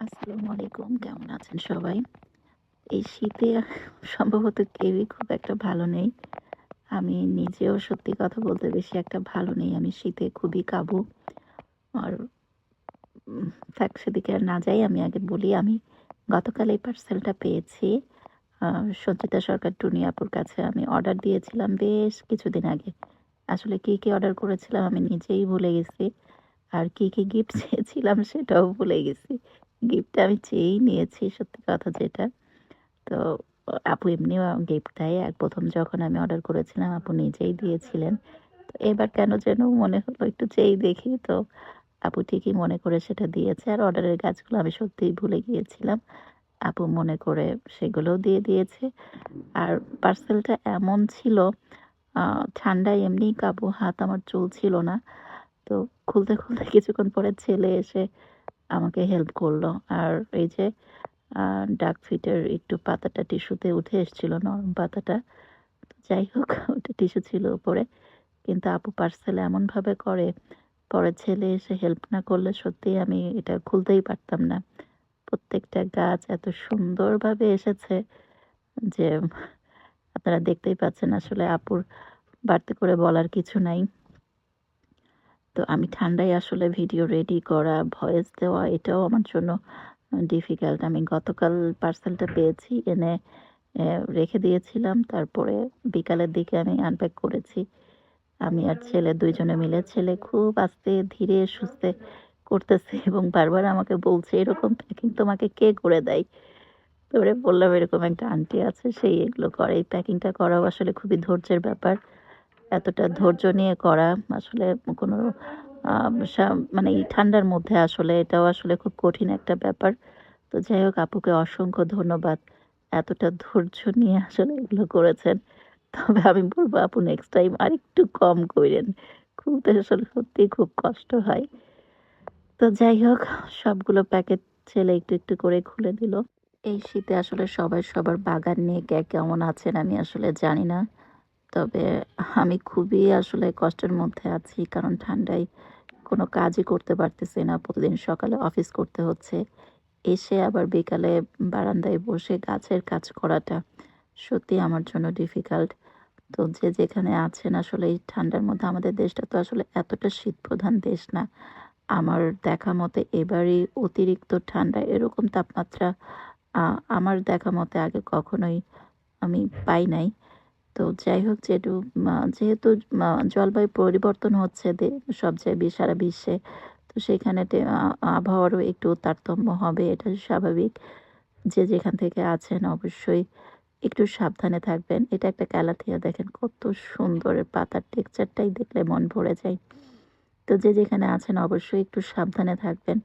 আসসালামু আলাইকুম, কেমন আছেন সবাই? এই শীতে সম্ভবত কেউই খুব একটা ভালো নেই। আমি নিজেও সত্যি কথা বলতে বেশি একটা ভালো নেই। আমি শীতে খুবই কাবু। আর থাক, সেদিকে আর না যাই, আমি আগে বলি, আমি গতকাল এই পার্সেলটা পেয়েছি। সঞ্চিতা সরকার টুনিয়াপুর কাছে আমি অর্ডার দিয়েছিলাম বেশ কিছুদিন আগে। আসলে কি কি অর্ডার করেছিলাম আমি নিজেই ভুলে গেছি। আর কি কি গিফট চেয়েছিলাম সেটাও ভুলে গেছি। গিফটটা আমি চেয়েই নিয়েছি, সত্যি কথা যেটা। তো, আপু এমনিও গিফট দেয়। আর প্রথম যখন আমি অর্ডার করেছিলাম, আপু নিজেই দিয়েছিলেন। তো এবার কেন যেন মনে হলো একটু চেয়েই দেখি। তো, আপু ঠিকই মনে করে সেটা দিয়েছে। আর অর্ডারের গাছগুলো আমি সত্যিই ভুলে গিয়েছিলাম। আপু মনে করে সেগুলোও দিয়ে দিয়েছে। আর পার্সেলটা এমন ছিল ঠান্ডায় এমনিই কাবু হাত আমার চলছিল না। তো খুলতে খুলতে কিছুক্ষণ পরে ছেলে এসে আমাকে হেল্প করল। আর এই যে ডাক ফিটের একটু পাতাটা টিস্যুতে উঠে এসেছিল, নরম পাতাটা। যাই হোক, ওটা টিস্যু ছিল উপরে। কিন্তু আপু পার্সেল এমনভাবে করে, পরে ছেলে এসে হেল্প না করলে সত্যি আমি এটা খুলতেই পারতাম না। প্রত্যেকটা গাছ এত সুন্দরভাবে এসেছে যে, আপনারা দেখতেই পাচ্ছেন আসলে আপুর বাড়তি করে বলার কিছু নাই। তো আমি ঠান্ডায় আসলে ভিডিও রেডি করা ভয়েস দেওয়া, এটাও আমার জন্য ডিফিকাল্ট আমি গতকাল পার্সেলটা পেয়েছি, এনে রেখে দিয়েছিলাম। তারপরে বিকালের দিকে আমি আনপ্যাক করেছি। আমি আর ছেলে দুইজনে মিলে, ছেলে খুব আস্তে, ধীরে, সুস্থে করতেছে এবং বারবার আমাকে বলছে, এরকম প্যাকিং তোমাকে কে করে দেয়? তোরে বললাম, এরকম একটা আন্টি আছে, সেই এগুলো করে। এই প্যাকিংটা করাও আসলে খুবই ধৈর্যের ব্যাপার। এতটা ধৈর্য নিয়ে করা আসলে কোনো মানে এই ঠান্ডার মধ্যে আসলে এটাও আসলে খুব কঠিন একটা ব্যাপার। তো যাই হোক, আপুকে অসংখ্য ধন্যবাদ। এতটা ধৈর্য নিয়ে আসলে এগুলো করেছেন। তবে আমি বলব, আপু নেক্সট টাইম আর একটু কম করেন। খুব আসলে সত্যি খুব কষ্ট হয়। তো যাই হোক, সবগুলো প্যাকেট ছেলে একটু একটু করে খুলে দিল। এই শীতে আসলে সবাই সবার বাগান নিয়ে কে কেমন আছেন আমি আসলে জানি না। তবে আমি খুবই আসলে কষ্টের মধ্যে আছি, কারণ ঠান্ডায় কোনো কাজই করতে পারতেছি না। প্রতিদিন সকালে অফিস করতে হচ্ছে। এসে আবার বিকালে বারান্দায় বসে গাছের কাজ করাটা সত্যি আমার জন্য ডিফিকাল্ট তো যে যেখানে আছেন আসলে এই ঠান্ডার মধ্যে আমাদের দেশটা তো আসলে এতটা শীত প্রধান দেশ না। আমার দেখা মতে এবারই অতিরিক্ত ঠান্ডা এরকম তাপমাত্রা আমার দেখা মতে আগে কখনোই আমি পাই নাই। তো যাই হোক যেহেতু আহ, যেহেতু জলবায়ু পরিবর্তন হচ্ছে সব জায়গায় সারা বিশ্বে তো সেখানে আবহাওয়ারও একটু তারতম্য হবে এটা স্বাভাবিক। যে যেখান থেকে আছেন অবশ্যই একটু সাবধানে থাকবেন। এটা একটা ক্যালাথিয়া দেখেন কত সুন্দর পাতার টেক্সচারটাই দেখলে মন ভরে যায়। তো যে যেখানে আছেন অবশ্যই একটু সাবধানে থাকবেন।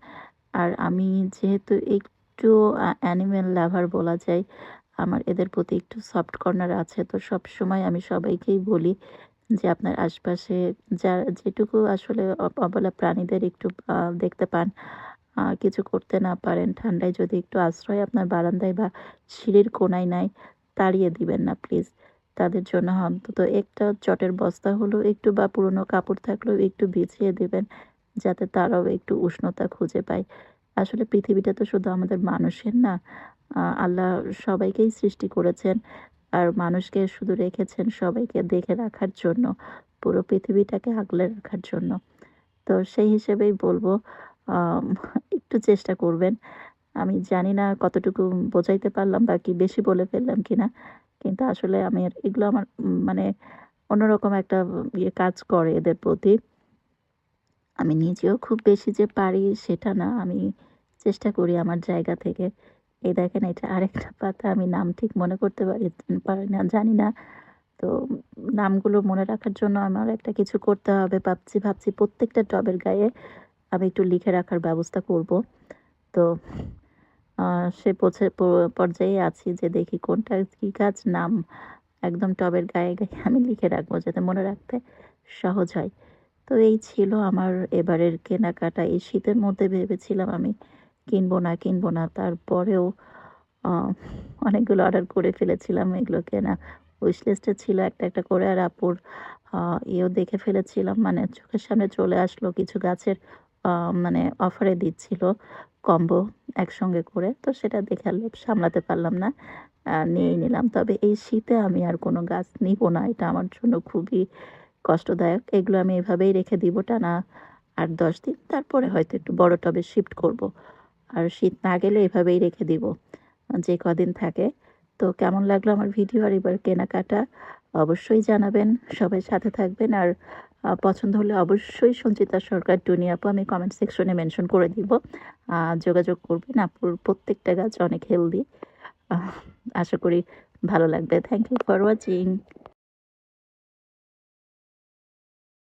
আর আমি যেহেতু একটু অ্যানিমেল লাভার বলা যায় আমার এদের প্রতি একটু সফট কর্নার আছে, তো সব সময় আমি সবাইকেই বলি যে আপনার আশপাশে যা, যেটুকু আসলে অবলা প্রাণীদের একটু দেখতে পান কিছু করতে না পারেন, ঠান্ডায় যদি একটু আশ্রয় আপনার বারান্দায় বা সিঁড়ির কোনায় নাই, তাড়িয়ে দিবেন না প্লিজ তাদের জন্য অন্তত একটা চটের বস্তা হলেও একটু বা পুরনো কাপড় থাকলেও একটু বিছিয়ে দেবেন, যাতে তারাও একটু উষ্ণতা খুঁজে পায়। আসলে পৃথিবীটা তো শুধু আমাদের মানুষের না আল্লাহ সবাইকেই সৃষ্টি করেছেন আর মানুষকে শুধু রেখেছেন সবাইকে দেখে রাখার জন্য, পুরো পৃথিবীটাকে আগলে রাখার জন্য। তো সেই হিসেবেই বলব একটু চেষ্টা করবেন। আমি জানি না কতটুকু বোঝাইতে পারলাম বা কি বেশি বলে ফেললাম কি না কিন্তু আসলে আমি এগুলো আমার মানে অন্যরকম একটা ইয়ে কাজ করে এদের প্রতি। আমি নিজেও খুব বেশি যে পারি সেটা না, আমি চেষ্টা করি আমার জায়গা থেকে। এই দেখেন, এটা আরেকটা পাতা, আমি নাম ঠিক মনে করতে পারি পারি না, জানি না। তো নামগুলো মনে রাখার জন্য আমার একটা কিছু করতে হবে, ভাবছি ভাবছি প্রত্যেকটা টবের গায়ে আমি একটু লিখে রাখার ব্যবস্থা করব। তো সে পৌঁছে পর্যায়ে আছি যে দেখি কোনটা কী গাছ নাম একদম টবের গায়ে গায়ে আমি লিখে রাখব যাতে মনে রাখতে সহজ হয়। তো এই ছিল আমার এবারের কেনাকাটা। এই শীতের মধ্যে ভেবেছিলাম আমি কিনবো না কিনবো না। তারপরেও অনেকগুলো অর্ডার করে ফেলেছিলাম এগুলো কেনা। উইশ লিস্টে ছিল একটা একটা করে। আর আপুর ইয়েও দেখে ফেলেছিলাম। মানে চোখের সামনে চলে আসলো কিছু গাছের মানে অফারে দিচ্ছিল কম্বো একসঙ্গে করে। তো সেটা দেখে আর লোভ সামলাতে পারলাম না নিয়েই নিলাম। তবে এই শীতে আমি আর কোনো গাছ নিব না। এটা আমার জন্য খুবই কষ্টদায়ক। এগুলো আমি এভাবেই রেখে দিব টানা আট, দশ দিন। তারপরে হয়তো একটু বড় টবে শিফট করব। আর শীত না গেলে এভাবেই রেখে দিব। যে কদিন থাকে। তো কেমন লাগল আমার ভিডিও আর এবার কেনাকাটা? অবশ্যই জানাবেন। সবাই সাথে থাকবেন। আর পছন্দ হলে অবশ্যই সঞ্চিতা সরকার টুনি আপু আমি কমেন্ট সেকশনে মেনশন করে দিব। যোগাযোগ করবেন। আপুর প্রত্যেকটা গাছ অনেক হেলদি আশা করি ভালো লাগবে। Thank you for watching